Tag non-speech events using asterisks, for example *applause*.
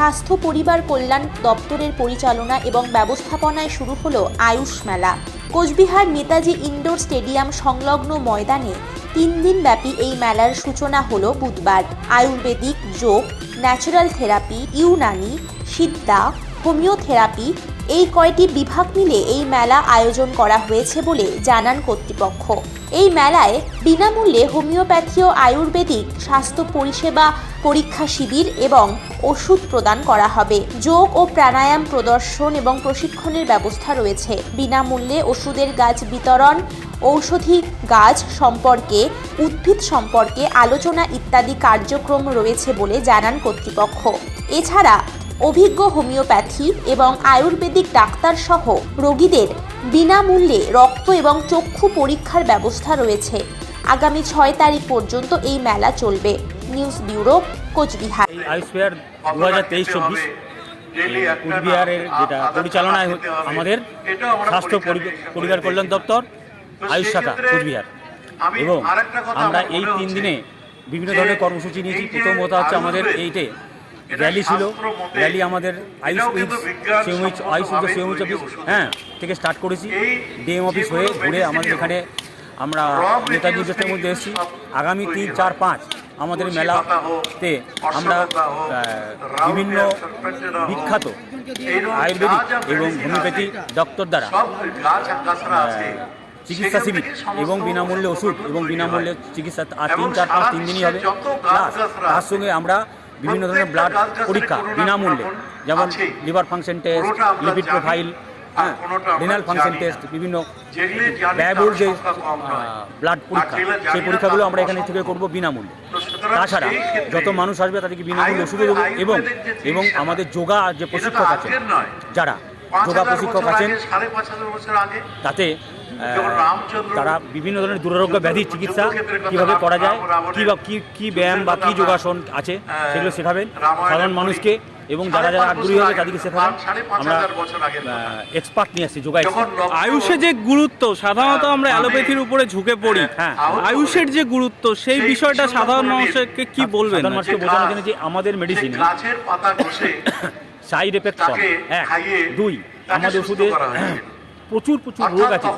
স্বাস্থ্য, পরিবার কল্যাণ দপ্তরের পরিচালনা এবং ব্যবস্থাপনায় শুরু হলো আয়ুষ মেলা। কোচবিহার নেতাজি ইনডোর স্টেডিয়াম সংলগ্ন ময়দানে তিন দিন ব্যাপী এই মেলার সূচনা হল বুধবার। আয়ুর্বেদিক যোগ, natural therapy, Unani, Siddha, homeotherapy এই কয়টি বিভাগ মিলে এই মেলা আয়োজন করা হয়েছে বলে জানান কর্তৃপক্ষ। এই মেলায় বিনামূল্যে হোমিওপ্যাথি ও আয়ুর্বেদিক স্বাস্থ্য পরিষেবা, পরীক্ষা শিবির এবং ওষুধ প্রদান করা হবে। যোগ ও প্রাণায়াম প্রদর্শন এবং প্রশিক্ষণের ব্যবস্থা রয়েছে। বিনামূল্যে ওষুধের গাছ বিতরণ, ঔষধি গাছ সম্পর্কে, উদ্ভিদ সম্পর্কে আলোচনা ইত্যাদি কার্যক্রম রয়েছে বলে জানান কর্তৃপক্ষ। এছাড়া অভিজ্ঞ হোমিওপ্যাথি এবং আয়ুর্বেদিক ডাক্তার সহ রোগীদের বিনামূল্যে রক্ত এবং চক্ষু পরীক্ষার ব্যবস্থা রয়েছে। আগামী ছয় তারিখ পর্যন্ত এই মেলা চলবে। News bureau Cooch Behar. এই আয়ুষ ফেয়ার দু হাজার তেইশ চব্বিশ কুচবিহারের যেটা পরিচালনায় আমাদের স্বাস্থ্য পরিবার কল্যাণ দপ্তর আয়ুষ শাখা কুচবিহার এবং আমরা এই তিন দিনে বিভিন্ন ধরনের কর্মসূচি নিয়েছি। প্রথম কথা হচ্ছে আমাদের এইটে র্যালি ছিল। র্যালি আমাদের আয়ুষ উইথ সেমুইচ আয়ুষ উইথ সেমুইচ অফিস হ্যাঁ থেকে স্টার্ট করেছি। ডিএম অফিস হয়ে ঘুরে আমাদের এখানে আমরা নেতাজি ইন্ডাস্ট্রির মধ্যে এসেছি। আগামী তিন চার পাঁচ আমাদের মেলাতে আমরা বিভিন্ন বিখ্যাত আয়ুর্বেদিক এবং হোমিওপ্যাথি ডক্টর দ্বারা। চিকিৎসা শিবির এবং বিনামূল্যে ওষুধ এবং বিনামূল্যে চিকিৎসা আর তিন চার পাঁচ তিন দিনই হবে। প্লাস তার সঙ্গে আমরা বিভিন্ন ধরনের ব্লাড পরীক্ষা বিনামূল্যে যেমন liver function test lipid profile হ্যাঁ রিনাল ফাংশন টেস্ট বিভিন্ন ব্যয়বহুল যে ব্লাড পরীক্ষা সেই পরীক্ষাগুলো আমরা এখানে থেকে করব বিনামূল্যে। তাছাড়া যত মানুষ আসবে তাদেরকে বিনামূল্যে ওষুধও দেবো এবং এবং আমাদের যোগা যে প্রশিক্ষক আছে যারা যোগা প্রশিক্ষক আছেন। তাতে তারা বিভিন্ন ধরনের দুরারোগ্য ব্যাধির চিকিৎসা কীভাবে করা যায় কি বা কি কি ব্যায়াম বা কি যোগাসন আছে সেগুলো শেখাবেন সাধারণ মানুষকে এবং যারা যারা আগ্রহী হবে তাদেরকে শেখাবেন। আমরা এক্সপার্ট নিয়ে আসছি যোগা আয়ুষের যে গুরুত্ব সাধারণত আমরা মানে- অ্যালোপ্যাথির উপরে ঝুঁকে পড়ি। হ্যাঁ। আয়ুষের যে গুরুত্ব সেই বিষয়টা সাধারণ মানুষকে কি বলবেন? মানুষকে জন্য যে আমাদের মেডিসিন গাছের পাতা ঘষে *coughs* সাইড এফেক্ট কম এক দুই আমাদের ওষুধে প্রচুর প্রচুর রোগ আছে।